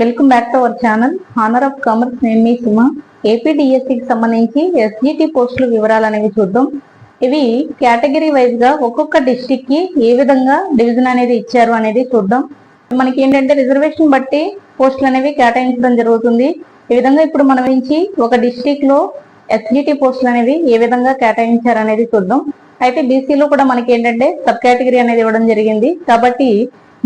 Welcome back to our channel honour of commerce నేను మీ సుమ ఏపీడిఎస్సికి సంబంధించి ఎస్జిటి పోస్టుల వివరాలు అనేవి చూద్దాం. ఇవి కేటగిరీ వైజ్గా ఒక్కొక్క డిస్టిక్కి ఏ విధంగా డివిజన్ అనేది ఇచ్చారు అనేది చూద్దాం. మనకి ఏంటంటే రిజర్వేషన్ బట్టి పోస్టులు అనేవి కేటాయించడం జరుగుతుంది. ఈ విధంగా ఇప్పుడు మనం నుంచి ఒక డిస్టిక్లో ఎస్జిటి పోస్టులు అనేవి ఏ విధంగా కేటాయించారు అనేది చూద్దాం. అయితే బీసీలో కూడా మనకి ఏంటంటే సబ్ కేటగిరీ అనేది ఇవ్వడం జరిగింది. కాబట్టి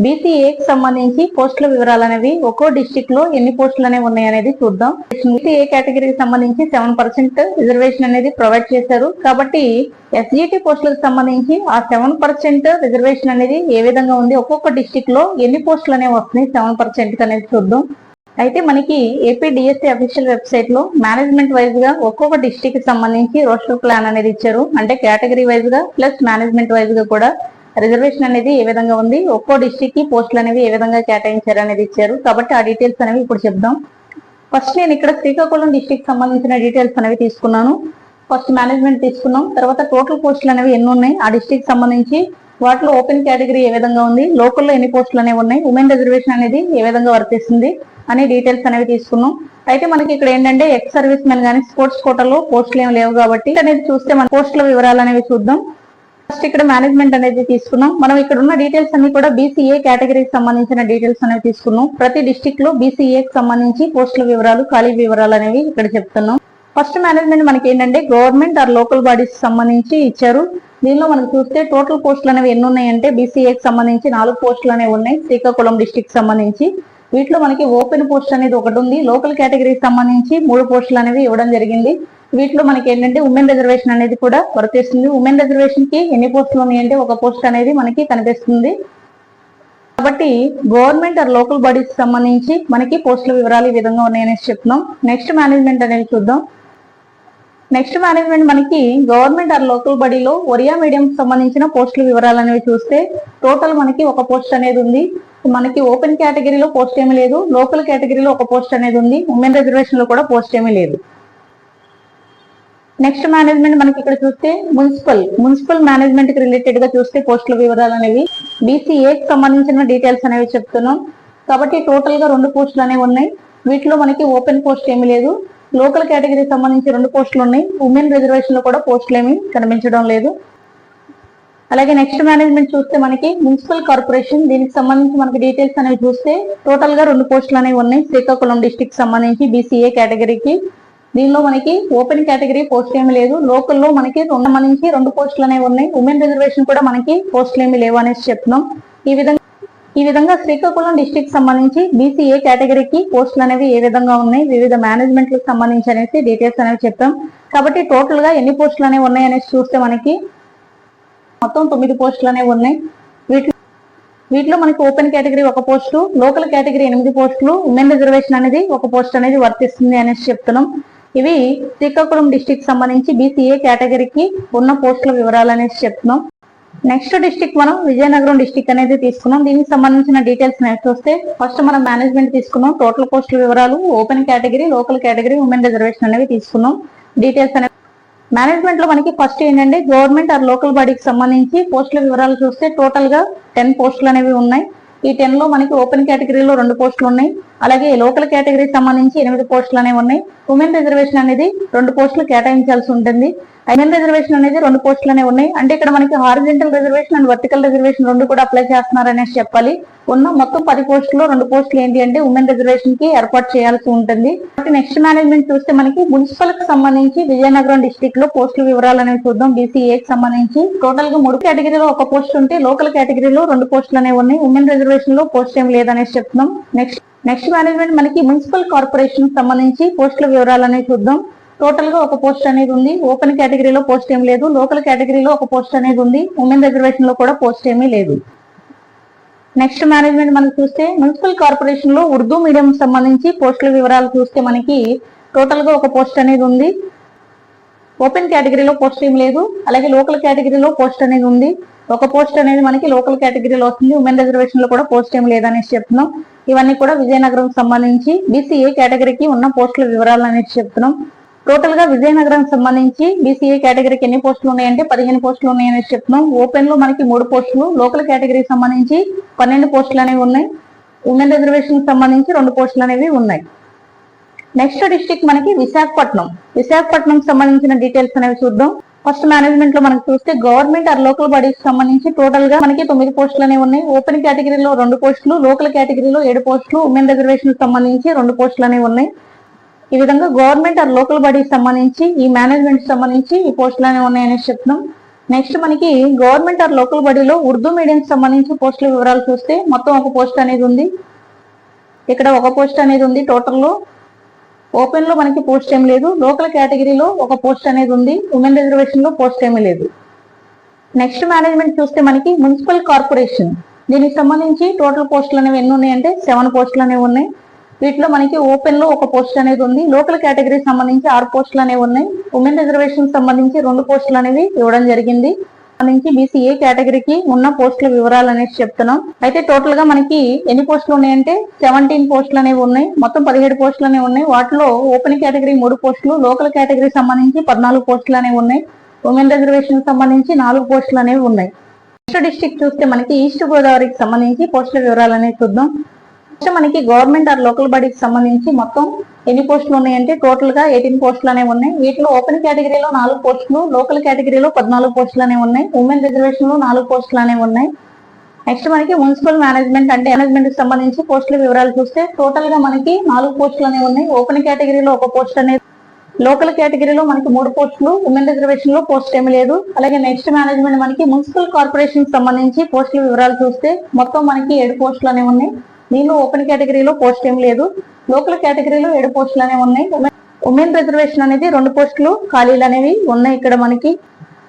బీసీఏకి సంబంధించి పోస్టుల వివరాలు అనేవి ఒక్కో డిస్టిక్లో ఎన్ని పోస్టులు అనేవి ఉన్నాయి అనేది చూద్దాం బీసీఏ కేటగిరీకి సంబంధించి సెవెన్ పర్సెంట్ రిజర్వేషన్ అనేది ప్రొవైడ్ చేశారు. కాబట్టి ఎస్జిటి పోస్టులకు సంబంధించి ఆ సెవెన్ పర్సెంట్ రిజర్వేషన్ అనేది ఏ విధంగా ఉంది ఒక్కొక్క డిస్టిక్లో ఎన్ని పోస్టులు అనేవి వస్తున్నాయి సెవెన్ పర్సెంట్ అనేది చూద్దాం. అయితే మనకి ఏపీ డిఎస్సి అఫీషియల్ వెబ్సైట్లో మేనేజ్మెంట్ వైజ్గా ఒక్కొక్క డిస్టిక్కి సంబంధించి రోస్టర్ ప్లాన్ అనేది ఇచ్చారు. అంటే కేటగిరీ వైజ్గా ప్లస్ మేనేజ్మెంట్ వైజ్గా కూడా రిజర్వేషన్ అనేది ఏ విధంగా ఉంది? ఒక్కో డిస్టిక్కి పోస్టులు అనేవి ఏ విధంగా కేటాయించారు అనేది ఇచ్చారు. కాబట్టి ఆ డీటెయిల్స్ అనేవి ఇప్పుడు చెప్దాం. ఫస్ట్ నేను ఇక్కడ శ్రీకాకుళం డిస్టిక్ సంబంధించిన డీటెయిల్స్ అనేవి తీసుకున్నాను. ఫస్ట్ మేనేజ్మెంట్ తీసుకున్నాం. తర్వాత టోటల్ పోస్టులు అనేవి ఎన్ని ఉన్నాయి? ఆ డిస్టిక్ సంబంధించి వాటిలో ఓపెన్ కేటగిరీ ఏ విధంగా ఉంది? లోకల్లో ఎన్ని పోస్టులు అనేవి ఉన్నాయి? ఉమెన్ రిజర్వేషన్ అనేది ఏ విధంగా వర్తిస్తుంది? అనే డీటెయిల్స్ అనేవి తీసుకున్నాం. అయితే మనకి ఇక్కడ ఏంటంటే ఎక్స్ సర్వీస్ మెన్ కానీ స్పోర్ట్స్ కోటాలో పోస్టులు ఏమి లేవు కాబట్టి అనేది చూస్తే మన పోస్టుల వివరాలు అనేవి చూద్దాం. ఫస్ట్ ఇక్కడ మేనేజ్మెంట్ అనేది తీసుకున్నాం. మనం ఇక్కడ ఉన్న డీటెయిల్స్ అన్ని కూడా బీసీఏ కేటగిరీకి సంబంధించిన డీటెయిల్స్ అనేవి తీసుకున్నాం. ప్రతి డిస్టిక్లో బీసీఏకి కి సంబంధించి పోస్టుల వివరాలు ఖాళీ వివరాలు అనేవి ఇక్కడ చెప్తున్నాం. ఫస్ట్ మేనేజ్మెంట్ మనకి ఏంటంటే గవర్నమెంట్ ఆర్ లోకల్ బాడీస్ సంబంధించి ఇచ్చారు. దీనిలో మనకు చూస్తే టోటల్ పోస్టులు అనేవి ఎన్ని ఉన్నాయంటే బీసీఏకి సంబంధించి నాలుగు పోస్టులు అనేవి ఉన్నాయి. శ్రీకాకుళం డిస్టిక్ సంబంధించి. వీటిలో మనకి ఓపెన్ పోస్ట్ అనేది ఒకటి ఉంది. లోకల్ కేటగిరీకి సంబంధించి మూడు పోస్టులు అనేవి ఇవ్వడం జరిగింది. వీటిలో మనకి ఏంటంటే ఉమెన్ రిజర్వేషన్ అనేది కూడా వర్తిస్తుంది. ఉమెన్ రిజర్వేషన్కి ఎన్ని పోస్టులు ఉన్నాయంటే ఒక పోస్ట్ అనేది మనకి కనిపిస్తుంది. కాబట్టి గవర్నమెంట్ ఆర్ లోకల్ బాడీస్ సంబంధించి మనకి పోస్టుల వివరాలు ఈ విధంగా ఉన్నాయనేసి చెప్తున్నాం. నెక్స్ట్ మేనేజ్మెంట్ అనేది చూద్దాం. నెక్స్ట్ మేనేజ్మెంట్ మనకి గవర్నమెంట్ ఆర్ లోకల్ బడీలో ఒరియా మీడియం సంబంధించిన పోస్టుల వివరాలు అనేవి చూస్తే టోటల్ మనకి ఒక పోస్ట్ అనేది ఉంది. మనకి ఓపెన్ కేటగిరీలో పోస్ట్ ఏమీ లేదు. లోకల్ కేటగిరీలో ఒక పోస్ట్ అనేది ఉంది. ఉమెన్ రిజర్వేషన్లో కూడా పోస్ట్ ఏమీ లేదు. నెక్స్ట్ మేనేజ్మెంట్ మనకి ఇక్కడ చూస్తే మున్సిపల్ మున్సిపల్ మేనేజ్మెంట్కి రిలేటెడ్గా చూస్తే పోస్టుల వివరాలు అనేవి. బీసీఏ కి సంబంధించిన డీటెయిల్స్ అనేవి చెప్తున్నాం. కాబట్టి టోటల్గా రెండు పోస్టులు అనేవి ఉన్నాయి. వీటిలో మనకి ఓపెన్ పోస్ట్ ఏమీ లేదు. లోకల్ కేటగిరీకి సంబంధించి రెండు పోస్టులు ఉన్నాయి. ఉమెన్ రిజర్వేషన్లో కూడా పోస్టులు ఏమి కనిపించడం లేదు. అలాగే నెక్స్ట్ మేనేజ్మెంట్ చూస్తే మనకి మున్సిపల్ కార్పొరేషన్ దీనికి సంబంధించి మనకి డీటెయిల్స్ అనేవి చూస్తే టోటల్గా రెండు పోస్టులు అనేవి ఉన్నాయి. శ్రీకాకుళం డిస్టిక్ సంబంధించి బీసీఏ కేటగిరీకి దీనిలో మనకి ఓపెన్ కేటగిరీ పోస్ట్ ఏమి లేదు. లోకల్లో మనకి రెండు సంబంధించి రెండు పోస్టులు అనేవి ఉన్నాయి. ఉమెన్ రిజర్వేషన్ కూడా మనకి పోస్టులు ఏమి లేవు అనేసి చెప్తున్నాం. ఈ విధంగా ఈ విధంగా శ్రీకాకుళం డిస్టిక్ సంబంధించి బీసీఏ కేటగిరీకి పోస్టులు అనేవి ఏ విధంగా ఉన్నాయి వివిధ మేనేజ్మెంట్లకు సంబంధించి అనేసి డీటెయిల్స్ అనేవి చెప్పాం కాబట్టి టోటల్గా ఎన్ని పోస్టులు అనేవి ఉన్నాయి అనేసి చూస్తే మనకి మొత్తం తొమ్మిది పోస్టులు అనేవి ఉన్నాయి. వీటిలో మనకి ఓపెన్ కేటగిరీ ఒక పోస్టు లోకల్ కేటగిరీ ఎనిమిది పోస్టులు ఉమెన్ రిజర్వేషన్ అనేది ఒక పోస్ట్ అనేది వర్తిస్తుంది అనేసి చెప్తున్నాం. ఇవి శ్రీకాకుళం డిస్టిక్ సంబంధించి బీసీఏ కేటగిరీకి ఉన్న పోస్టుల వివరాలు అనేసి చెప్తున్నాం. నెక్స్ట్ డిస్టిక్ మనం విజయనగరం డిస్టిక్ అనేది తీసుకున్నాం. దీనికి సంబంధించిన డీటెయిల్స్ నెక్స్ట్ వస్తే ఫస్ట్ మనం మేనేజ్మెంట్ తీసుకున్నాం. టోటల్ పోస్టుల వివరాలు open category local category women reservation అనేవి తీసుకున్నాం. డీటెయిల్స్ అనేవి మేనేజ్మెంట్లో మనకి ఫస్ట్ ఏంటంటే గవర్నమెంట్ ఆర్ లోకల్ బాడీకి సంబంధించి పోస్టుల వివరాలు చూస్తే టోటల్గా టెన్ పోస్టులు అనేవి ఉన్నాయి. ఈ టెన్లో మనకి ఓపెన్ కేటగిరీలో రెండు పోస్టులు ఉన్నాయి. అలాగే లోకల్ కేటగిరీకి సంబంధించి ఎనిమిది పోస్టులు అనేవి ఉన్నాయి. ఉమెన్ రిజర్వేషన్ అనేది రెండు పోస్టులు కేటాయించాల్సి ఉంటుంది. ఉమెన్ రిజర్వేషన్ అనేది రెండు పోస్టులు అనేవి ఉన్నాయి. అంటే ఇక్కడ మనకి horizontal reservation and vertical reservation రెండు కూడా అప్లై చేస్తున్నారు అనేసి చెప్పాలి. ఉన్న మొత్తం పది పోస్టులు రెండు పోస్టులు ఏంటి అంటే ఉమెన్ రిజర్వేషన్కి ఏర్పాటు చేయాల్సి ఉంటుంది. నెక్స్ట్ మేనేజ్మెంట్ చూస్తే మనకి మున్సిపల్కి సంబంధించి విజయనగరం డిస్టిక్లో పోస్టుల వివరాలు అనేవి చూద్దాం. బీసీఏ కి సంబంధించి టోటల్గా మూడు కేటగిరీలో ఒక పోస్ట్ ఉంటే లోకల్ కేటగిరీలో రెండు పోస్టులు అనేవి ఉన్నాయి. ఉమెన్ రిజర్వేషన్లో పోస్ట్ ఏం లేదనేసి చెప్తున్నాం. నెక్స్ట్ నెక్స్ట్ మేనేజ్మెంట్ మనకి మున్సిపల్ కార్పొరేషన్ సంబంధించి పోస్టుల వివరాలు అనేవి చూద్దాం. టోటల్గా ఒక పోస్ట్ అనేది ఉంది. ఓపెన్ కేటగిరీలో పోస్ట్ ఏం లేదు. లోకల్ కేటగిరీలో ఒక పోస్ట్ అనేది ఉంది. ఉమెన్ రిజర్వేషన్లో కూడా పోస్ట్ ఏమీ లేదు. నెక్స్ట్ మేనేజ్మెంట్ మనం చూస్తే మున్సిపల్ కార్పొరేషన్లో ఉర్దూ మీడియం సంబంధించి పోస్టుల వివరాలు చూస్తే మనకి టోటల్గా ఒక పోస్ట్ అనేది ఉంది. ఓపెన్ కేటగిరీలో పోస్ట్ ఏం లేదు. అలాగే లోకల్ కేటగిరీలో పోస్ట్ అనేది ఉంది. ఒక పోస్ట్ అనేది మనకి లోకల్ కేటగిరీలో వస్తుంది. ఉమెన్ రిజర్వేషన్లో కూడా పోస్ట్ ఏం లేదనేసి చెప్తున్నాం. ఇవన్నీ కూడా విజయనగరం సంబంధించి బీసీఏ కేటగిరీకి ఉన్న పోస్టుల వివరాలు అనేసి చెప్తున్నాం. టోటల్గా విజయనగరం సంబంధించి బీసీఏ కేటగిరీకి ఎన్ని పోస్టులు ఉన్నాయంటే పదిహేను పోస్టులు ఉన్నాయని చెప్తున్నాం. ఓపెన్లో మనకి మూడు పోస్టులు. లోకల్ కేటగిరీకి సంబంధించి పన్నెండు పోస్టులు అనేవి ఉన్నాయి. ఉమెన్ రిజర్వేషన్ సంబంధించి రెండు పోస్టులు అనేవి ఉన్నాయి. నెక్స్ట్ డిస్టిక్ మనకి విశాఖపట్నం. విశాఖపట్నం సంబంధించిన డీటెయిల్స్ అనేవి చూద్దాం. ఫస్ట్ మేనేజ్మెంట్లో మనకి చూస్తే గవర్నమెంట్ ఆర్ లోకల్ బాడీస్ సంబంధించి టోటల్గా మనకి తొమ్మిది పోస్టులు అనేవి ఉన్నాయి. ఓపెన్ కేటగిరీలో రెండు పోస్టులు లోకల్ కేటగిరీలో ఏడు పోస్టులు ఉమెన్ రిజర్వేషన్ సంబంధించి రెండు పోస్టులు అనేవి ఉన్నాయి. ఈ విధంగా గవర్నమెంట్ ఆర్ లోకల్ బాడీస్ సంబంధించి ఈ మేనేజ్మెంట్ సంబంధించి ఈ పోస్టులు అనేవి ఉన్నాయని చెప్తున్నాం. నెక్స్ట్ మనకి గవర్నమెంట్ ఆర్ లోకల్ బాడీలో ఉర్దూ మీడియం సంబంధించి పోస్టుల వివరాలు చూస్తే మొత్తం ఒక పోస్ట్ అనేది ఉంది. ఇక్కడ ఒక పోస్ట్ అనేది ఉంది టోటల్లో ఓపెన్లో మనకి పోస్ట్ ఏమి లేదు. లోకల్ కేటగిరీలో ఒక పోస్ట్ అనేది ఉంది. ఉమెన్ రిజర్వేషన్లో పోస్ట్ ఏమీ లేదు. నెక్స్ట్ మేనేజ్మెంట్ చూస్తే మనకి మున్సిపల్ కార్పొరేషన్ దీనికి సంబంధించి టోటల్ పోస్టులు అనేవి ఎన్ని ఉన్నాయంటే సెవెన్ పోస్టులు అనేవి ఉన్నాయి. వీటిలో మనకి ఓపెన్లో ఒక పోస్ట్ అనేది ఉంది. లోకల్ కేటగిరీకి సంబంధించి ఆరు పోస్టులు అనేవి ఉన్నాయి. ఉమెన్ రిజర్వేషన్ సంబంధించి రెండు పోస్టులు అనేవి ఇవ్వడం జరిగింది. నుంచి బీసీఏ కేటగిరీకి ఉన్న పోస్టుల వివరాలు అనేసి చెప్తున్నాం. అయితే టోటల్గా మనకి ఎన్ని పోస్టులు ఉన్నాయంటే సెవెంటీన్ పోస్టులు అనేవి ఉన్నాయి. మొత్తం పదిహేడు పోస్టులు అనేవి ఉన్నాయి. వాటిలో ఓపెన్ కేటగిరీ మూడు పోస్టులు లోకల్ కేటగిరీ సంబంధించి పద్నాలుగు పోస్టులు అనేవి ఉన్నాయి. ఉమెన్ రిజర్వేషన్ సంబంధించి నాలుగు పోస్టులు అనేవి ఉన్నాయి. నెక్స్ట్ డిస్ట్రిక్ట్ చూస్తే మనకి ఈస్ట్ గోదావరికి సంబంధించి పోస్టుల వివరాలు అనేవి చూద్దాం. నెక్స్ట్ మనకి గవర్నమెంట్ ఆర్ లోకల్ బాడీకి సంబంధించి మొత్తం ఎన్ని పోస్టులు ఉన్నాయంటే టోటల్గా ఎయిటీన్ పోస్టులు అనేవి ఉన్నాయి. వీటిలో ఓపెన్ కేటగిరీలో నాలుగు పోస్టులు లోకల్ కేటగిరీలో పద్నాలుగు పోస్టులు అనేవి ఉన్నాయి. ఉమెన్ రిజర్వేషన్లో నాలుగు పోస్టులు అనేవి ఉన్నాయి. నెక్స్ట్ మనకి మున్సిపల్ మేనేజ్మెంట్ అంటే మేనేజ్మెంట్కి సంబంధించి పోస్టుల వివరాలు చూస్తే టోటల్గా మనకి నాలుగు పోస్టులు అనేవి ఉన్నాయి. ఓపెన్ కేటగిరీలో ఒక పోస్ట్ అనేది లోకల్ కేటగిరీలో మనకి మూడు పోస్టులు ఉమెన్ రిజర్వేషన్లో పోస్ట్ ఏమీ లేదు. అలాగే నెక్స్ట్ మేనేజ్మెంట్ మనకి మున్సిపల్ కార్పొరేషన్ సంబంధించి పోస్టుల వివరాలు చూస్తే మొత్తం మనకి ఏడు పోస్టులు అనేవి ఉన్నాయి. దీనిలో ఓపెన్ కేటగిరీలో పోస్ట్ ఏం లేదు. లోకల్ కేటగిరీలో ఏడు పోస్టులు అనేవి ఉన్నాయి. ఉమెన్ రిజర్వేషన్ అనేది రెండు పోస్టులు ఖాళీలు అనేవి ఉన్నాయి ఇక్కడ మనకి.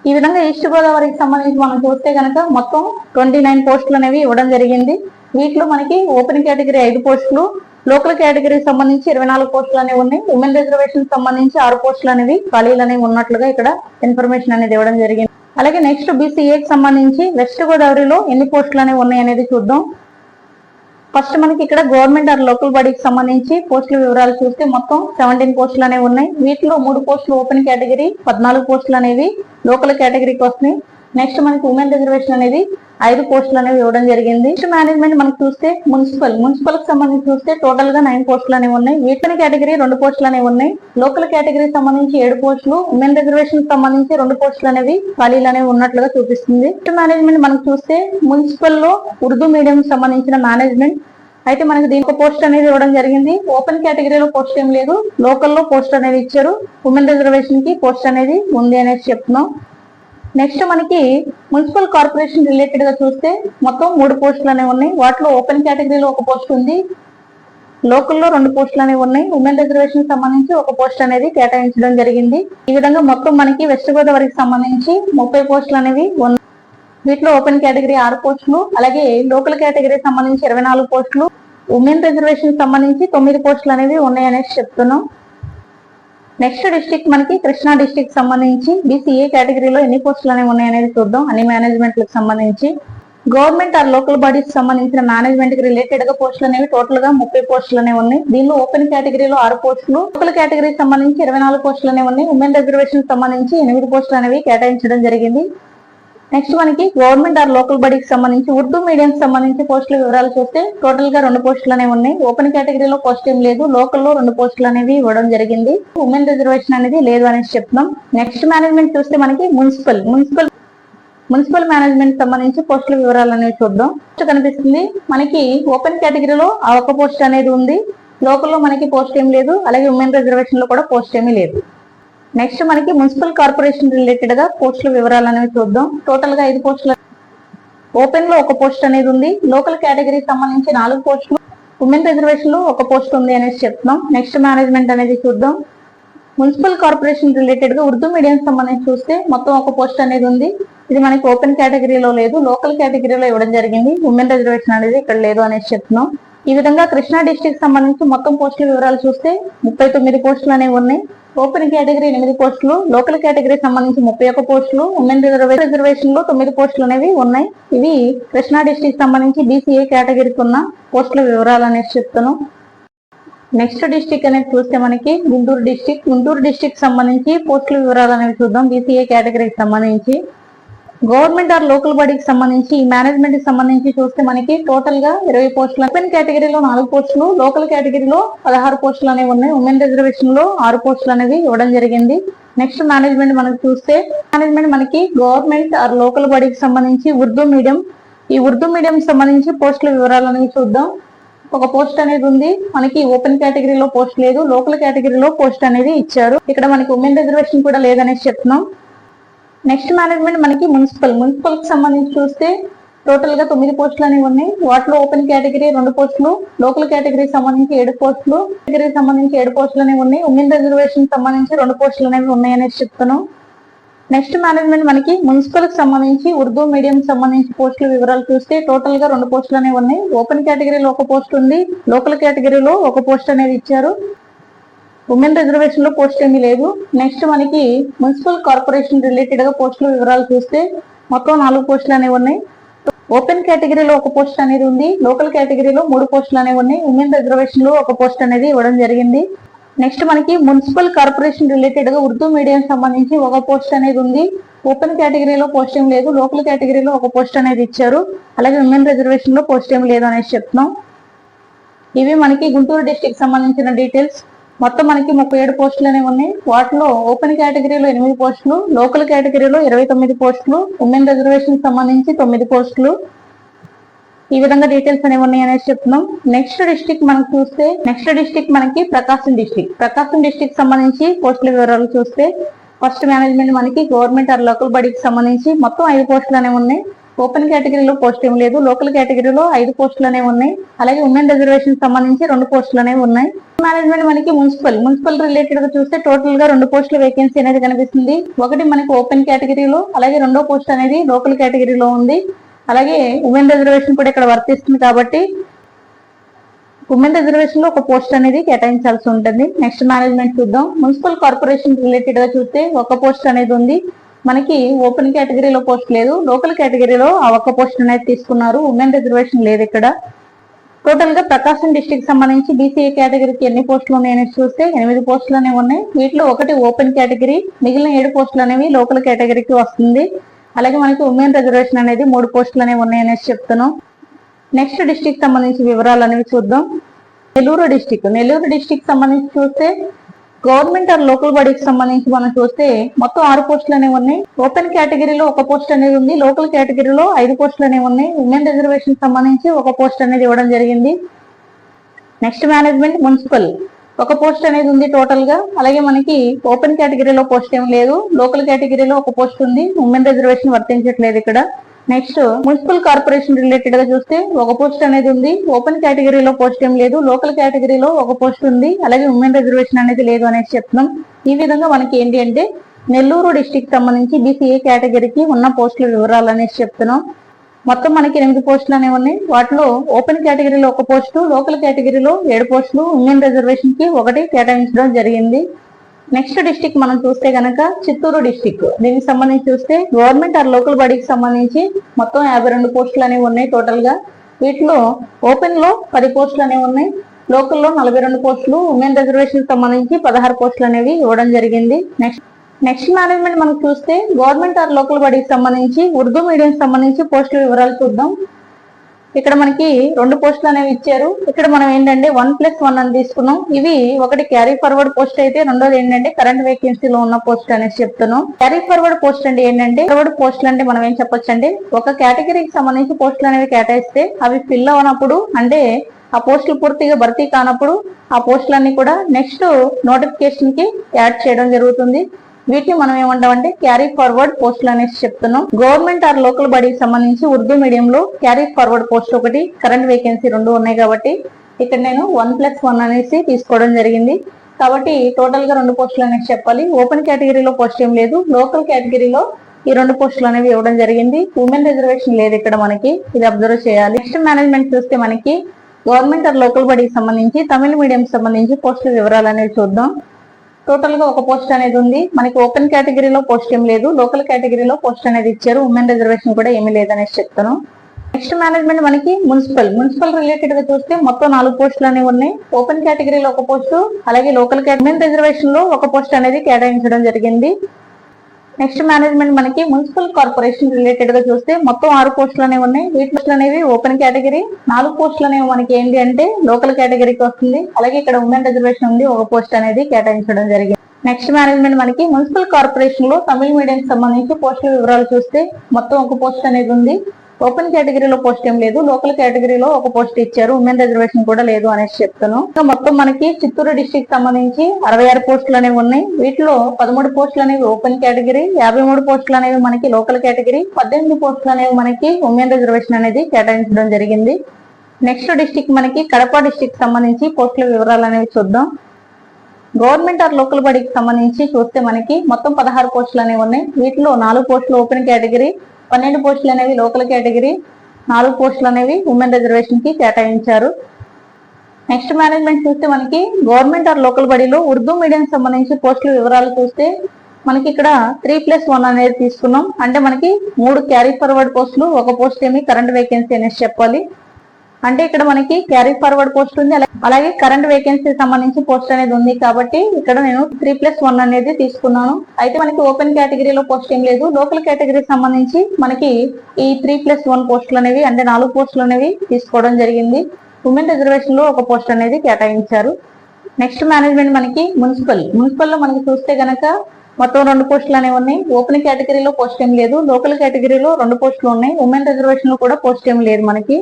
ఈ విధంగా ఈస్ట్ గోదావరికి సంబంధించి మనం చూస్తే కనుక మొత్తం ట్వంటీ నైన్ పోస్టులు అనేవి ఇవ్వడం జరిగింది. వీటిలో మనకి ఓపెన్ కేటగిరీ ఐదు పోస్టులు లోకల్ కేటగిరీకి సంబంధించి ఇరవై నాలుగు పోస్టులు అనేవి ఉన్నాయి. ఉమెన్ రిజర్వేషన్ సంబంధించి ఆరు పోస్టులు అనేవి ఖాళీలు అనేవి ఉన్నట్లుగా ఇక్కడ ఇన్ఫర్మేషన్ అనేది ఇవ్వడం జరిగింది. అలాగే నెక్స్ట్ బీసీఏకి సంబంధించి వెస్ట్ గోదావరిలో ఎన్ని పోస్టులు అనేవి ఉన్నాయి అనేది చూద్దాం. ఫస్ట్ మనకి ఇక్కడ గవర్నమెంట్ ఆర్ లోకల్ బాడీకి సంబంధించి పోస్టుల వివరాలు చూస్తే మొత్తం సెవెంటీన్ పోస్టులు అనేవి ఉన్నాయి. వీటిలో మూడు పోస్టులు ఓపెన్ కేటగిరీ పద్నాలుగు పోస్టులు అనేవి లోకల్ కేటగిరీకి వస్తున్నాయి. నెక్స్ట్ మనకి ఉమెన్ రిజర్వేషన్ అనేది ఐదు పోస్టులు అనేవి ఇవ్వడం జరిగింది. నెక్స్ట్ మేనేజ్మెంట్ మనకి చూస్తే మున్సిపల్ మున్సిపల్కి సంబంధించి చూస్తే టోటల్గా నైన్ పోస్టులు అనేవి ఉన్నాయి. వీటిని కేటగిరీ రెండు పోస్టులు అనేవి ఉన్నాయి. లోకల్ కేటగిరీ సంబంధించి ఏడు పోస్టులు ఉమెన్ రిజర్వేషన్ సంబంధించి రెండు పోస్టులు అనేవి ఖాళీలు అనేవి ఉన్నట్లుగా చూపిస్తుంది. నెక్స్ట్ మేనేజ్మెంట్ మనం చూస్తే మున్సిపల్లో ఉర్దూ మీడియం సంబంధించిన మేనేజ్మెంట్ అయితే మనకి దీనికి పోస్ట్ అనేది ఇవ్వడం జరిగింది. ఓపెన్ కేటగిరీలో పోస్ట్ ఏం లేదు. లోకల్లో పోస్ట్ అనేది ఇచ్చారు. ఉమెన్ రిజర్వేషన్కి పోస్ట్ అనేది ఉంది అనేసి చెప్తున్నాం. నెక్స్ట్ మనకి మున్సిపల్ కార్పొరేషన్ రిలేటెడ్గా చూస్తే మొత్తం మూడు పోస్టులు అనేవి ఉన్నాయి. వాటిలో ఓపెన్ కేటగిరీలో ఒక పోస్ట్ ఉంది. లోకల్లో రెండు పోస్టులు అనేవి ఉన్నాయి. ఉమెన్ రిజర్వేషన్ సంబంధించి ఒక పోస్ట్ అనేది కేటాయించడం జరిగింది. ఈ విధంగా మొత్తం మనకి వెస్ట్ గోదావరికి సంబంధించి ముప్పై పోస్టులు అనేవి ఉన్నాయి. వీటిలో ఓపెన్ కేటగిరీ ఆరు పోస్టులు అలాగే లోకల్ కేటగిరీ సంబంధించి ఇరవై నాలుగు పోస్టులు ఉమెన్ రిజర్వేషన్ సంబంధించి తొమ్మిది పోస్టులు అనేవి ఉన్నాయనేసి చెప్తున్నాం. నెక్స్ట్ డిస్ట్రిక్ట్ మనకి కృష్ణా డిస్టిక్ సంబంధించి బీసీఏ కేటగిరీలో ఎన్ని పోస్టులు అనేవి ఉన్నాయనేది చూద్దాం. అన్ని మేనేజ్మెంట్లకు సంబంధించి. గవర్నమెంట్ ఆర్ లోకల్ బాడీస్ సంబంధించిన మేనేజ్మెంట్కి రిలేటెడ్గా పోస్టులు అనేవి టోటల్గా ముప్పై పోస్టులు అనేవి ఉన్నాయి. దీనిలో ఓపెన్ కేటగిరీలో ఆరు పోస్టులు లోకల్ కేటగిరీకి సంబంధించి ఇరవై నాలుగు పోస్టులు అనేవి ఉన్నాయి. ఉమెన్ రిజర్వేషన్ సంబంధించి ఎనిమిది పోస్టులు అనేవి కేటాయించడం జరిగింది. నెక్స్ట్ మనకి గవర్నమెంట్ ఆర్ లోకల్ బడీకి సంబంధించి ఉర్దూ మీడియం సంబంధించి పోస్టుల వివరాలు చూస్తే టోటల్గా రెండు పోస్టులు అనేవి ఉన్నాయి. ఓపెన్ కేటగిరీలో పోస్ట్ ఏం లేదు. లోకల్లో రెండు పోస్టులు అనేవి ఇవ్వడం జరిగింది. ఉమెన్ రిజర్వేషన్ అనేది లేదు అనేసి చెప్తున్నాం. నెక్స్ట్ మేనేజ్మెంట్ చూస్తే మనకి మున్సిపల్ మున్సిపల్ మున్సిపల్ మేనేజ్మెంట్ సంబంధించి పోస్టుల వివరాలు అనేవి చూద్దాం. కనిపిస్తుంది. మనకి ఓపెన్ కేటగిరీలో ఆ ఒక పోస్ట్ అనేది ఉంది. లోకల్లో మనకి పోస్ట్ ఏం లేదు. అలాగే ఉమెన్ రిజర్వేషన్లో కూడా పోస్ట్ ఏమీ లేదు. నెక్స్ట్ మనకి మున్సిపల్ కార్పొరేషన్ రిలేటెడ్గా పోస్టుల వివరాలు అనేవి చూద్దాం. టోటల్గా ఐదు పోస్టులు ఓపెన్లో ఒక పోస్ట్ అనేది ఉంది. లోకల్ కేటగిరీ సంబంధించి నాలుగు పోస్టులు. ఉమెన్ రిజర్వేషన్లో ఒక పోస్ట్ ఉంది అనేసి చెప్తున్నాం. నెక్స్ట్ మేనేజ్మెంట్ అనేది చూద్దాం. మున్సిపల్ కార్పొరేషన్ రిలేటెడ్గా ఉర్దూ మీడియం సంబంధించి చూస్తే మొత్తం ఒక పోస్ట్ అనేది ఉంది. ఇది మనకి ఓపెన్ కేటగిరీలో లేదు. లోకల్ కేటగిరీలో ఇవ్వడం జరిగింది. ఉమెన్ రిజర్వేషన్ అనేది ఇక్కడ లేదు అనేసి చెప్తున్నాం. ఈ విధంగా కృష్ణా డిస్టిక్ సంబంధించి మొత్తం పోస్టుల వివరాలు చూస్తే ముప్పై తొమ్మిది పోస్టులు అనేవి ఉన్నాయి. ఓపెన్ కేటగిరీ ఎనిమిది పోస్టులు. లోకల్ కేటగిరీ సంబంధించి ముప్పై ఒక్క పోస్టులు. ఉమెన్ రిజర్వేషన్లో తొమ్మిది పోస్టులు అనేవి ఉన్నాయి. ఇవి కృష్ణా డిస్టిక్ సంబంధించి బీసీఏ కేటగిరీకి ఉన్న పోస్టుల వివరాలు అనేసి చెప్తాను. నెక్స్ట్ డిస్టిక్ అనేది చూస్తే మనకి గుంటూరు డిస్టిక్ గుంటూరు డిస్టిక్ సంబంధించి పోస్టుల వివరాలు అనేవి చూద్దాం. బీసీఏ కేటగిరీకి సంబంధించి. గవర్నమెంట్ ఆర్ లోకల్ బాడీకి సంబంధించి ఈ మేనేజ్మెంట్కి సంబంధించి చూస్తే మనకి టోటల్గా ఇరవై పోస్టులు ఓపెన్ కేటగిరీలో నాలుగు పోస్టులు లోకల్ కేటగిరీలో పదహారు పోస్టులు అనేవి ఉన్నాయి. ఉమెన్ రిజర్వేషన్లో ఆరు పోస్టులు అనేవి ఇవ్వడం జరిగింది. నెక్స్ట్ మేనేజ్మెంట్ మనకి చూస్తే మేనేజ్మెంట్ మనకి గవర్నమెంట్ ఆర్ లోకల్ బాడీకి సంబంధించి ఉర్దూ మీడియం. ఈ ఉర్దూ మీడియం సంబంధించి పోస్టుల వివరాలు అనేవి చూద్దాం. ఒక పోస్ట్ అనేది ఉంది. మనకి ఓపెన్ కేటగిరీలో పోస్ట్ లేదు. లోకల్ కేటగిరీలో పోస్ట్ అనేది ఇచ్చారు. ఇక్కడ మనకి ఉమెన్ రిజర్వేషన్ కూడా లేదనేసి చెప్తున్నాం. నెక్స్ట్ మేనేజ్మెంట్ మనకి మున్సిపల్. మున్సిపల్కి సంబంధించి చూస్తే టోటల్గా తొమ్మిది పోస్టులు అనేవి ఉన్నాయి. వాటిలో ఓపెన్ కేటగిరీ రెండు పోస్టులు లోకల్ కేటగిరీ సంబంధించి ఏడు పోస్టులు కేటగిరీకి సంబంధించి ఏడు పోస్టులు అనేవి ఉన్నాయి. ఉమెన్ రిజర్వేషన్ సంబంధించి రెండు పోస్టులు అనేవి ఉన్నాయి అనేసి నెక్స్ట్ మేనేజ్మెంట్ మనకి మున్సిపల్కి సంబంధించి ఉర్దూ మీడియం సంబంధించి పోస్టుల వివరాలు చూస్తే టోటల్గా రెండు పోస్టులు అనేవి ఉన్నాయి. ఓపెన్ కేటగిరీలో ఒక పోస్ట్ ఉంది. లోకల్ కేటగిరీలో ఒక పోస్ట్ అనేది ఇచ్చారు. ఉమెన్ రిజర్వేషన్లో పోస్ట్ ఏమీ లేదు. నెక్స్ట్ మనకి మున్సిపల్ కార్పొరేషన్ రిలేటెడ్గా పోస్టుల వివరాలు చూస్తే మొత్తం నాలుగు పోస్టులు అనేవి ఉన్నాయి. ఓపెన్ కేటగిరీలో ఒక పోస్ట్ అనేది ఉంది. లోకల్ కేటగిరీలో మూడు పోస్టులు అనేవి ఉన్నాయి. ఉమెన్ రిజర్వేషన్లో ఒక పోస్ట్ అనేది ఇవ్వడం జరిగింది. నెక్స్ట్ మనకి మున్సిపల్ కార్పొరేషన్ రిలేటెడ్గా ఉర్దూ మీడియం సంబంధించి ఒక పోస్ట్ అనేది ఉంది. ఓపెన్ కేటగిరీలో పోస్ట్ ఏం లేదు. లోకల్ కేటగిరీలో ఒక పోస్ట్ అనేది ఇచ్చారు. అలాగే ఉమెన్ రిజర్వేషన్లో పోస్ట్ ఏం లేదు అనేసి చెప్తున్నాం. ఇవి మనకి గుంటూరు డిస్టిక్ సంబంధించిన డీటెయిల్స్ మొత్తం మనకి ముప్పై ఏడు పోస్టులు అనేవి ఉన్నాయి. వాటిలో ఓపెన్ కేటగిరీలో ఎనిమిది పోస్టులు లోకల్ కేటగిరీలో ఇరవై తొమ్మిది పోస్టులు ఉమెన్ రిజర్వేషన్ సంబంధించి తొమ్మిది పోస్టులు. ఈ విధంగా డీటెయిల్స్ అనేవి ఉన్నాయి అనేసి చెప్తున్నాం. నెక్స్ట్ డిస్టిక్ మనకు చూస్తే నెక్స్ట్ డిస్టిక్ మనకి ప్రకాశం డిస్టిక్. ప్రకాశం డిస్టిక్ సంబంధించి పోస్టుల వివరాలు చూస్తే ఫస్ట్ మేనేజ్మెంట్ మనకి గవర్నమెంట్ ఆర్ లోకల్ బాడీకి సంబంధించి మొత్తం ఐదు పోస్టులు అనేవి ఉన్నాయి. ఓపెన్ కేటగిరీలో పోస్ట్ ఏం లేదు. లోకల్ కేటగిరీలో ఐదు పోస్టులు అనేవి ఉన్నాయి. అలాగే ఉమెన్ రిజర్వేషన్ సంబంధించి రెండు పోస్టులు అనేవి ఉన్నాయి. మేనేజ్మెంట్ మనకి మున్సిపల్ మున్సిపల్ రిలేటెడ్గా చూస్తే టోటల్గా రెండు పోస్టుల వేకెన్సీ అనేది కనిపిస్తుంది. ఒకటి మనకి ఓపెన్ కేటగిరీలో అలాగే రెండో పోస్ట్ అనేది లోకల్ కేటగిరీలో ఉంది. అలాగే ఉమెన్ రిజర్వేషన్ కూడా ఇక్కడ వర్తిస్తుంది కాబట్టి ఉమెన్ రిజర్వేషన్లో ఒక పోస్ట్ అనేది కేటాయించాల్సి ఉంటుంది. నెక్స్ట్ మేనేజ్మెంట్ చూద్దాం. మున్సిపల్ కార్పొరేషన్ రిలేటెడ్గా చూస్తే ఒక పోస్ట్ అనేది ఉంది. మనకి ఓపెన్ కేటగిరీలో పోస్ట్ లేదు. లోకల్ కేటగిరీలో ఆ ఒక్క పోస్ట్ అనేది తీసుకున్నారు. ఉమెన్ రిజర్వేషన్ లేదు ఇక్కడ. టోటల్గా ప్రకాశం డిస్టిక్ సంబంధించి బీసీఏ కేటగిరీకి ఎన్ని పోస్టులు ఉన్నాయని చూస్తే ఎనిమిది పోస్టులు అనేవి ఉన్నాయి. వీటిలో ఒకటి ఓపెన్ కేటగిరీ మిగిలిన ఏడు పోస్టులు అనేవి లోకల్ కేటగిరీకి వస్తుంది. అలాగే మనకి ఉమెన్ రిజర్వేషన్ అనేది మూడు పోస్టులు అనేవి ఉన్నాయనేసి చెప్తున్నాం. నెక్స్ట్ డిస్టిక్ సంబంధించి వివరాలు అనేవి చూద్దాం. నెల్లూరు డిస్టిక్ నెల్లూరు డిస్టిక్ సంబంధించి చూస్తే గవర్నమెంట్ అండ్ లోకల్ బాడీకి సంబంధించి మనం చూస్తే మొత్తం ఆరు పోస్టులు అనేవి ఉన్నాయి. ఓపెన్ కేటగిరీలో ఒక పోస్ట్ అనేది ఉంది. లోకల్ కేటగిరీలో ఐదు పోస్టులు అనేవి ఉన్నాయి. ఉమెన్ రిజర్వేషన్ సంబంధించి ఒక పోస్ట్ అనేది ఇవ్వడం జరిగింది. Next management municipal. ఒక పోస్ట్ అనేది ఉంది టోటల్గా. అలాగే మనకి ఓపెన్ కేటగిరీలో పోస్ట్ ఏం లేదు. లోకల్ కేటగిరీలో ఒక పోస్ట్ ఉంది. ఉమెన్ రిజర్వేషన్ వర్తించట్లేదు ఇక్కడ. నెక్స్ట్ మున్సిపల్ కార్పొరేషన్ రిలేటెడ్గా చూస్తే ఒక పోస్ట్ అనేది ఉంది. ఓపెన్ కేటగిరీలో పోస్ట్ ఏం లేదు. లోకల్ కేటగిరీలో ఒక పోస్ట్ ఉంది. అలాగే ఉమెన్ రిజర్వేషన్ అనేది లేదు అనేసి చెప్తున్నాం. ఈ విధంగా మనకి ఏంటి అంటే నెల్లూరు డిస్టిక్ సంబంధించి బీసీఏ కేటగిరీకి ఉన్న పోస్టుల వివరాలు అనేసి చెప్తున్నాం. మొత్తం మనకి ఎనిమిది పోస్టులు అనేవి ఉన్నాయి. వాటిలో ఓపెన్ కేటగిరీలో ఒక పోస్టు లోకల్ కేటగిరీలో ఏడు పోస్టులు ఉమెన్ రిజర్వేషన్కి ఒకటి కేటాయించడం జరిగింది. నెక్స్ట్ డిస్టిక్ మనం చూస్తే గనక చిత్తూరు డిస్టిక్ దీనికి సంబంధించి చూస్తే గవర్నమెంట్ ఆర్ లోకల్ బాడీకి సంబంధించి మొత్తం యాభై రెండు పోస్టులు అనేవి ఉన్నాయి టోటల్గా. వీటిలో ఓపెన్లో పది పోస్టులు అనేవి ఉన్నాయి. లోకల్లో నలభై రెండు పోస్టులు ఉమెన్ రిజర్వేషన్ సంబంధించి పదహారు పోస్టులు అనేవి ఇవ్వడం జరిగింది. నెక్స్ట్ నెక్స్ట్ మేనేజ్మెంట్ మనం చూస్తే గవర్నమెంట్ ఆర్ లోకల్ బాడీకి సంబంధించి ఉర్దూ మీడియం సంబంధించి పోస్టుల వివరాలు చూద్దాం. ఇక్కడ మనకి రెండు పోస్టులు అనేవి ఇచ్చారు. ఇక్కడ మనం ఏంటంటే వన్ ప్లస్ వన్ అని తీసుకున్నాం. ఇవి ఒకటి క్యారీ ఫార్వర్డ్ పోస్ట్ అయితే రెండోది ఏంటంటే కరెంట్ వేకెన్సీలో ఉన్న పోస్ట్ అనేసి చెప్తున్నాం. క్యారీ ఫార్వర్డ్ పోస్ట్ అంటే ఏంటంటే ఫార్వర్డ్ పోస్టులు అంటే మనం ఏం చెప్పొచ్చు అంటే ఒక కేటగిరీకి సంబంధించి పోస్టులు అనేవి కేటాయిస్తే అవి ఫిల్ అవనప్పుడు అంటే ఆ పోస్టులు పూర్తిగా భర్తీ కానప్పుడు ఆ పోస్టులన్నీ కూడా నెక్స్ట్ నోటిఫికేషన్కి యాడ్ చేయడం జరుగుతుంది. వీటిని మనం ఏమంటామంటే క్యారీ ఫార్వర్డ్ పోస్టులు అనేసి చెప్తున్నాం. గవర్నమెంట్ ఆర్ లోకల్ బాడీకి సంబంధించి ఉర్దూ మీడియం లో క్యారీ ఫార్వర్డ్ పోస్ట్ ఒకటి కరెంట్ వేకెన్సీ రెండు ఉన్నాయి కాబట్టి ఇక్కడ నేను వన్ ప్లస్ వన్ అనేసి తీసుకోవడం జరిగింది. కాబట్టి టోటల్గా రెండు పోస్టులు అనేసి చెప్పాలి. ఓపెన్ కేటగిరీలో పోస్ట్ ఏం లేదు. లోకల్ కేటగిరీలో ఈ రెండు పోస్టులు అనేవి ఇవ్వడం జరిగింది. ఉమెన్ రిజర్వేషన్ లేదు ఇక్కడ మనకి. ఇది అబ్జర్వ్ చేయాలి. నెక్స్ట్ మేనేజ్మెంట్ చూస్తే మనకి గవర్నమెంట్ ఆర్ లోకల్ బాడీకి సంబంధించి తమిళ మీడియం సంబంధించి పోస్టుల వివరాలు అనేవి చూద్దాం. టోటల్గా ఒక పోస్ట్ అనేది ఉంది. మనకి ఓపెన్ కేటగిరీలో పోస్ట్ ఏం లేదు. లోకల్ కేటగిరీలో పోస్ట్ అనేది ఇచ్చారు. ఉమెన్ రిజర్వేషన్ కూడా ఏమీ లేదనేసి చెప్తాను. నెక్స్ట్ మేనేజ్మెంట్ మనకి మున్సిపల్. మున్సిపల్ రిలేటెడ్గా చూస్తే మొత్తం నాలుగు పోస్టులు అనేవి ఉన్నాయి. ఓపెన్ కేటగిరీలో ఒక పోస్టు అలాగే లోకల్ ఉమెన్ రిజర్వేషన్లో ఒక పోస్ట్ అనేది కేటాయించడం జరిగింది. నెక్స్ట్ మేనేజ్మెంట్ మనకి మున్సిపల్ కార్పొరేషన్ రిలేటెడ్గా చూస్తే మొత్తం ఆరు పోస్టులు అనేవి ఉన్నాయి. వీటి పోస్టులు అనేవి ఓపెన్ కేటగిరీ. నాలుగు పోస్టులు అనేవి మనకి ఏంటి అంటే లోకల్ కేటగిరీకి వస్తుంది. అలాగే ఇక్కడ ఉమెన్ రిజర్వేషన్ ఉంది. ఒక పోస్ట్ అనేది కేటాయించడం జరిగింది. నెక్స్ట్ మేనేజ్మెంట్ మనకి మున్సిపల్ కార్పొరేషన్లో తమిళ మీడియం సంబంధించి పోస్టుల వివరాలు చూస్తే మొత్తం ఒక పోస్ట్ అనేది ఉంది. ఓపెన్ కేటగిరీలో పోస్ట్ ఏం లేదు. లోకల్ కేటగిరీలో ఒక పోస్ట్ ఇచ్చారు. ఉమెన్ రిజర్వేషన్ కూడా లేదు అనేసి చెప్తాను. మొత్తం మనకి చిత్తూరు డిస్టిక్ సంబంధించి అరవై ఆరు పోస్టులు అనేవి ఉన్నాయి. వీటిలో పదమూడు పోస్టులు అనేవి ఓపెన్ కేటగిరీ యాభై మూడు పోస్టులు అనేవి మనకి లోకల్ కేటగిరీ పద్దెనిమిది పోస్టులు అనేవి మనకి ఉమెన్ రిజర్వేషన్ అనేది కేటాయించడం జరిగింది. నెక్స్ట్ డిస్టిక్ మనకి కడప డిస్టిక్ సంబంధించి పోస్టుల వివరాలు అనేవి చూద్దాం. గవర్నమెంట్ ఆర్ లోకల్ బడికి సంబంధించి చూస్తే మనకి మొత్తం పదహారు పోస్టులు అనేవి ఉన్నాయి. వీటిలో నాలుగు పోస్టులు ఓపెన్ కేటగిరీ పన్నెండు పోస్టులు అనేవి లోకల్ కేటగిరీ నాలుగు పోస్టులు అనేవి ఉమెన్ రిజర్వేషన్కి కేటాయించారు. నెక్స్ట్ మేనేజ్మెంట్ చూస్తే మనకి గవర్నమెంట్ ఆర్ లోకల్ బడిలో ఉర్దూ మీడియం సంబంధించి పోస్టుల వివరాలు చూస్తే మనకి ఇక్కడ త్రీ ప్లస్ వన్ అనేది తీసుకున్నాం. అంటే మనకి మూడు క్యారీ ఫార్వర్డ్ పోస్టులు ఒక పోస్ట్ ఏమి కరెంట్ వేకెన్సీ అనేసి చెప్పాలి. అంటే ఇక్కడ మనకి క్యారీ ఫార్వర్డ్ పోస్ట్ ఉంది. అలాగే కరెంట్ వేకెన్సీ సంబంధించి పోస్ట్ అనేది ఉంది కాబట్టి ఇక్కడ నేను త్రీ ప్లస్ వన్ అనేది తీసుకున్నాను. అయితే మనకి ఓపెన్ కేటగిరీలో పోస్ట్ ఏం లేదు. లోకల్ కేటగిరీ సంబంధించి మనకి ఈ త్రీ ప్లస్ వన్ పోస్టులు అనేవి అంటే నాలుగు పోస్టులు అనేవి తీసుకోవడం జరిగింది. ఉమెన్ రిజర్వేషన్లో ఒక పోస్ట్ అనేది కేటాయించారు. నెక్స్ట్ మేనేజ్మెంట్ మనకి మున్సిపల్ మున్సిపల్లో మనకి చూస్తే గనక మొత్తం రెండు పోస్టులు అనేవి ఉన్నాయి. ఓపెన్ కేటగిరీలో పోస్ట్ ఏం లేదు. లోకల్ కేటగిరీలో రెండు పోస్టులు ఉన్నాయి. ఉమెన్ రిజర్వేషన్లో కూడా పోస్ట్ ఏం లేదు మనకి.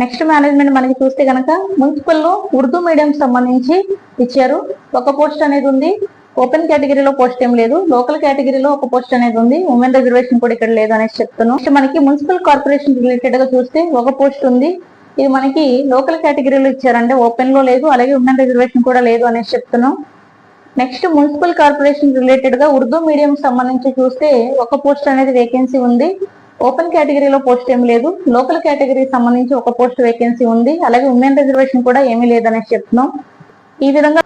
నెక్స్ట్ మేనేజ్మెంట్ మనకి చూస్తే గనక మున్సిపల్లో ఉర్దూ మీడియం సంబంధించి ఇచ్చారు. ఒక పోస్ట్ అనేది ఉంది. ఓపెన్ కేటగిరీలో పోస్ట్ ఏం లేదు. లోకల్ కేటగిరీలో ఒక పోస్ట్ అనేది ఉంది. ఉమెన్ రిజర్వేషన్ కూడా ఇక్కడ లేదు అనేసి చెప్తాను మనకి మున్సిపల్ కార్పొరేషన్ రిలేటెడ్గా చూస్తే ఒక పోస్ట్ ఉంది. ఇది మనకి లోకల్ కేటగిరీలో ఇచ్చారంటే ఓపెన్లో లేదు. అలాగే ఉమెన్ రిజర్వేషన్ కూడా లేదు అనేసి చెప్తున్నాం. నెక్స్ట్ మున్సిపల్ కార్పొరేషన్ రిలేటెడ్గా ఉర్దూ మీడియం సంబంధించి చూస్తే ఒక పోస్ట్ అనేది వేకెన్సీ ఉంది. ఓపెన్ కేటగిరీలో పోస్ట్ ఏం లేదు. లోకల్ కేటగిరీకి సంబంధించి ఒక పోస్ట్ వేకెన్సీ ఉంది. అలాగే ఉమెన్ రిజర్వేషన్ కూడా ఏమీ లేదనేసి చెప్తున్నాం. ఈ విధంగా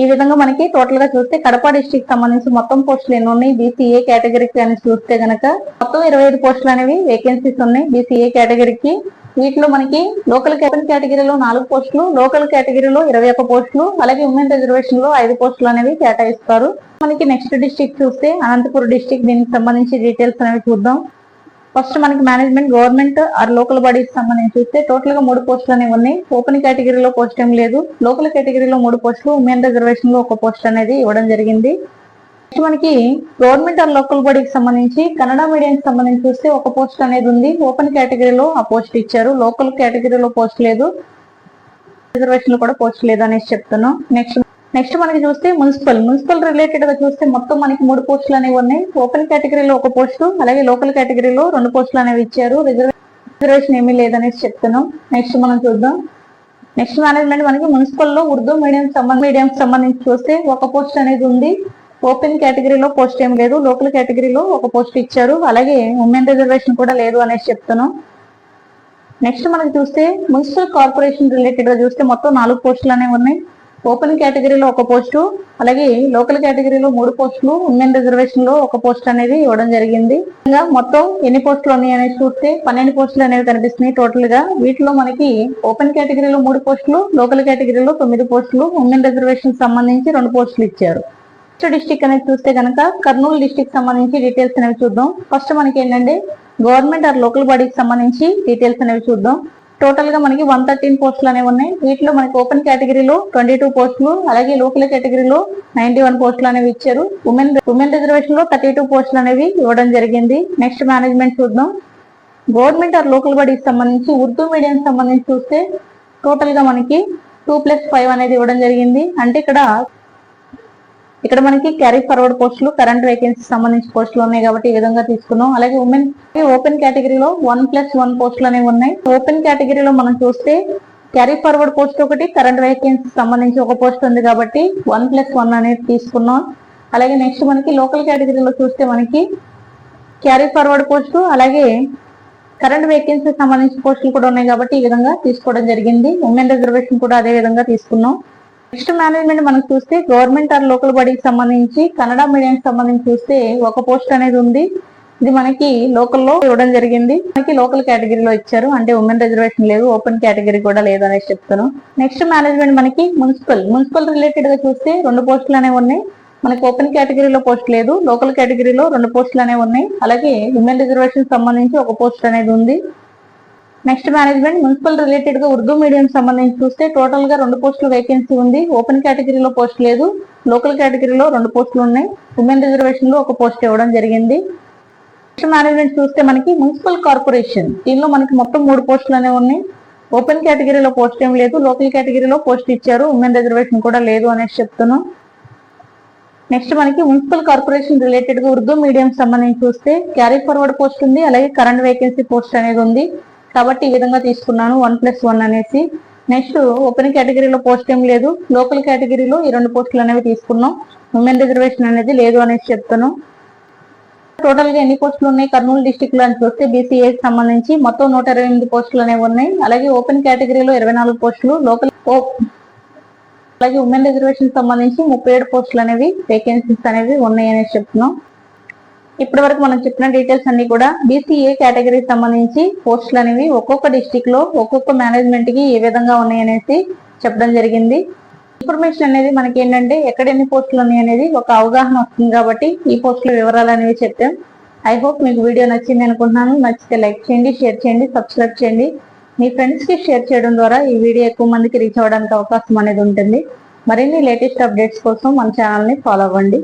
ఈ విధంగా మనకి టోటల్గా చూస్తే కడప డిస్ట్రిక్ట్ సంబంధించి మొత్తం పోస్టులు ఎన్ని ఉన్నాయి? బీసీఏ కేటగిరీకి అని చూస్తే గనక మొత్తం ఇరవై ఐదు పోస్టులు అనేవి వేకెన్సీస్ ఉన్నాయి. బీసీఏ కేటగిరీకి వీటిలో మనకి లోకల్ కేటగిరీ కేటగిరీలో నాలుగు పోస్టులు లోకల్ కేటగిరీలో ఇరవై ఒక్క పోస్టులు అలాగే ఉమెన్ రిజర్వేషన్లో ఐదు పోస్టులు అనేవి కేటాయిస్తారు. మనకి నెక్స్ట్ డిస్టిక్ చూస్తే అనంతపురం డిస్ట్రిక్ట్ దీనికి సంబంధించి డీటెయిల్స్ అనేవి చూద్దాం. ఫస్ట్ మనకి management government or local bodies సంబంధించి చూస్తే టోటల్గా మూడు పోస్టులు అనేవి ఉన్నాయి. ఓపెన్ కేటగిరీలో పోస్ట్ ఏం లేదు. లోకల్ కేటగిరీలో మూడు పోస్టులు ఉమెన్ రిజర్వేషన్లో ఒక పోస్ట్ అనేది ఇవ్వడం జరిగింది. నెక్స్ట్ మనకి గవర్నమెంట్ ఆర్ లోకల్ బాడీకి సంబంధించి కన్నడ మీడియం సంబంధించి చూస్తే ఒక పోస్ట్ అనేది ఉంది. ఓపెన్ కేటగిరీలో ఆ పోస్ట్ ఇచ్చారు. లోకల్ కేటగిరీలో పోస్ట్ లేదు. రిజర్వేషన్లో కూడా పోస్ట్ లేదు అనేసి చెప్తున్నాం. నెక్స్ట్ నెక్స్ట్ మనకి చూస్తే మున్సిపల్. మున్సిపల్ రిలేటెడ్గా చూస్తే మొత్తం మనకి మూడు పోస్టులు అనేవి ఉన్నాయి. ఓపెన్ కేటగిరీలో ఒక పోస్టు అలాగే లోకల్ కేటగిరీలో రెండు పోస్టులు అనేవి ఇచ్చారు. రిజర్వేషన్ ఏమీ లేదనేసి చెప్తున్నాం. నెక్స్ట్ మనం చూద్దాం. నెక్స్ట్ మేనేజ్మెంట్ మనకి మున్సిపల్లో ఉర్దూ మీడియం సంబంధ మీడియం సంబంధించి చూస్తే ఒక పోస్ట్ అనేది ఉంది. ఓపెన్ కేటగిరీలో పోస్ట్ ఏం లేదు. లోకల్ కేటగిరీలో ఒక పోస్ట్ ఇచ్చారు. అలాగే ఉమెన్ రిజర్వేషన్ కూడా లేదు అనేసి చెప్తున్నాం. నెక్స్ట్ మనకి చూస్తే మున్సిపల్ కార్పొరేషన్ రిలేటెడ్గా చూస్తే మొత్తం నాలుగు పోస్టులు అనేవి ఉన్నాయి. ఓపెన్ కేటగిరీలో ఒక పోస్టు అలాగే లోకల్ కేటగిరీలో మూడు పోస్టులు ఉమెన్ రిజర్వేషన్లో ఒక పోస్ట్ అనేది ఇవ్వడం జరిగింది. ఇంకా మొత్తం ఎన్ని పోస్టులు ఉన్నాయి అనేది చూస్తే పన్నెండు పోస్టులు అనేవి కనిపిస్తున్నాయి టోటల్గా వీటిలో మనకి ఓపెన్ కేటగిరీలో మూడు పోస్టులు లోకల్ కేటగిరీలో తొమ్మిది పోస్టులు ఉమెన్ రిజర్వేషన్ సంబంధించి రెండు పోస్టులు ఇచ్చారు. ఫస్ట్ డిస్టిక్ అనేది చూస్తే కనుక కర్నూలు డిస్టిక్ సంబంధించి డీటెయిల్స్ అనేవి చూద్దాం. ఫస్ట్ మనకి ఏంటంటే గవర్నమెంట్ ఆర్ లోకల్ బాడీకి సంబంధించి డీటెయిల్స్ అనేవి చూద్దాం. టోటల్గా మనకి వన్ థర్టీన్ పోస్టులు అనేవి ఉన్నాయి. వీటిలో మనకి ఓపెన్ కేటగిరీలో ట్వంటీ టూ పోస్టులు అలాగే లోకల్ కేటగిరీలో నైన్టీ వన్ పోస్టులు అనేవి ఇచ్చారు. ఉమెన్ ఉమెన్ రిజర్వేషన్లో థర్టీ టూ పోస్టులు అనేవి ఇవ్వడం జరిగింది. నెక్స్ట్ మేనేజ్మెంట్ చూద్దాం. గవర్నమెంట్ ఆర్ లోకల్ బాడీకి సంబంధించి ఉర్దూ మీడియం సంబంధించి చూస్తే టోటల్గా మనకి టూ ప్లస్ ఫైవ్ అనేది ఇవ్వడం జరిగింది. అంటే ఇక్కడ ఇక్కడ మనకి క్యారీ ఫార్వర్డ్ పోస్టులు కరెంట్ వేకెన్సీ సంబంధించి పోస్టులు ఉన్నాయి కాబట్టి ఈ విధంగా తీసుకున్నాం. అలాగే ఉమెన్ ఓపెన్ కేటగిరీలో వన్ ప్లస్ వన్ పోస్టులు అనేవి ఉన్నాయి. ఓపెన్ కేటగిరీలో మనం చూస్తే క్యారీ ఫార్వర్డ్ పోస్ట్ ఒకటి కరెంట్ వేకెన్సీ సంబంధించి ఒక పోస్ట్ ఉంది కాబట్టి వన్ ప్లస్ వన్ అనేది తీసుకున్నాం. అలాగే నెక్స్ట్ మనకి లోకల్ కేటగిరీలో చూస్తే మనకి క్యారీ ఫార్వర్డ్ పోస్టు అలాగే కరెంట్ వేకెన్సీ సంబంధించిన పోస్టులు కూడా ఉన్నాయి కాబట్టి ఈ విధంగా తీసుకోవడం జరిగింది. ఉమెన్ రిజర్వేషన్ కూడా అదే విధంగా తీసుకున్నాం. నెక్స్ట్ మేనేజ్మెంట్ మనం చూస్తే గవర్నమెంట్ ఆర్ లోకల్ బాడీకి సంబంధించి కన్నడ మీడియం సంబంధించి చూస్తే ఒక పోస్ట్ అనేది ఉంది. ఇది మనకి లోకల్లో ఇవ్వడం జరిగింది. మనకి లోకల్ కేటగిరీలో ఇచ్చారు. అంటే ఉమెన్ రిజర్వేషన్ లేదు ఓపెన్ కేటగిరీ కూడా లేదు అనేసి చెప్తాను. నెక్స్ట్ మేనేజ్మెంట్ మనకి మున్సిపల్ మున్సిపల్ రిలేటెడ్గా చూస్తే రెండు పోస్టులు అనేవి ఉన్నాయి. మనకి ఓపెన్ కేటగిరీలో పోస్ట్ లేదు లోకల్ కేటగిరీలో రెండు పోస్టులు అనేవి ఉన్నాయి. అలాగే ఉమెన్ రిజర్వేషన్ సంబంధించి ఒక పోస్ట్ అనేది ఉంది. నెక్స్ట్ మేనేజ్మెంట్ మున్సిపల్ రిలేటెడ్గా ఉర్దూ మీడియం సంబంధించి చూస్తే టోటల్గా రెండు పోస్టుల వేకెన్సీ ఉంది. ఓపెన్ కేటగిరీలో పోస్ట్ లేదు. లోకల్ కేటగిరీలో రెండు పోస్టులు ఉన్నాయి. ఉమెన్ రిజర్వేషన్లో ఒక పోస్ట్ ఇవ్వడం జరిగింది. నెక్స్ట్ మేనేజ్మెంట్ చూస్తే మనకి మున్సిపల్ కార్పొరేషన్ దీనిలో మనకి మొత్తం మూడు పోస్టులు అనేవి ఉన్నాయి. ఓపెన్ కేటగిరీలో పోస్ట్ ఏం లేదు. లోకల్ కేటగిరీలో పోస్ట్ ఇచ్చారు. ఉమెన్ రిజర్వేషన్ కూడా లేదు అనేసి చెప్తున్నాం. నెక్స్ట్ మనకి మున్సిపల్ కార్పొరేషన్ రిలేటెడ్గా ఉర్దూ మీడియం సంబంధించి చూస్తే క్యారీ ఫార్వర్డ్ పోస్ట్ ఉంది. అలాగే కరెంట్ వేకెన్సీ పోస్ట్ అనేది ఉంది. కాబట్టి ఈ విధంగా తీసుకున్నాను. వన్ ప్లస్ వన్ అనేసి. నెక్స్ట్ ఓపెన్ కేటగిరీలో పోస్ట్ ఏం లేదు. లోకల్ కేటగిరీలో ఈ రెండు పోస్టులు అనేవి తీసుకున్నాం. ఉమెన్ రిజర్వేషన్ అనేది లేదు అనేసి చెప్తాను. టోటల్గా ఎన్ని పోస్టులు ఉన్నాయి? కర్నూలు డిస్టిక్లో అని చూస్తే బీసీఏకి సంబంధించి మొత్తం నూట ఇరవై ఎనిమిది పోస్టులు అనేవి ఉన్నాయి. అలాగే ఓపెన్ కేటగిరీలో ఇరవై నాలుగు పోస్టులు లోకల్ అలాగే ఉమెన్ రిజర్వేషన్ సంబంధించి ముప్పై ఏడు పోస్టులు అనేవి వేకెన్సీస్ అనేవి ఉన్నాయి అనేసి చెప్తున్నాం. ఇప్పటి వరకు మనం చెప్పిన డీటెయిల్స్ అన్ని కూడా బీసీఏ కేటగిరీకి సంబంధించి పోస్టులు అనేవి ఒక్కొక్క డిస్టిక్లో ఒక్కొక్క మేనేజ్మెంట్కి ఏ విధంగా ఉన్నాయి అనేసి చెప్పడం జరిగింది. ఇన్ఫర్మేషన్ అనేది మనకి ఏంటంటే ఎక్కడ ఎన్ని పోస్టులు ఉన్నాయి అనేది ఒక అవగాహన వస్తుంది కాబట్టి ఈ పోస్టుల వివరాలు అనేవి చెప్పాం. ఐ హోప్ మీకు వీడియో నచ్చింది అనుకుంటున్నాను. నచ్చితే లైక్ చేయండి షేర్ చేయండి సబ్స్క్రైబ్ చేయండి. మీ ఫ్రెండ్స్కి షేర్ చేయడం ద్వారా ఈ వీడియో ఎక్కువ మందికి రీచ్ అవ్వడానికి అవకాశం అనేది ఉంటుంది. మరిన్ని లేటెస్ట్ అప్డేట్స్ కోసం మన ఛానల్ని ఫాలో అవ్వండి.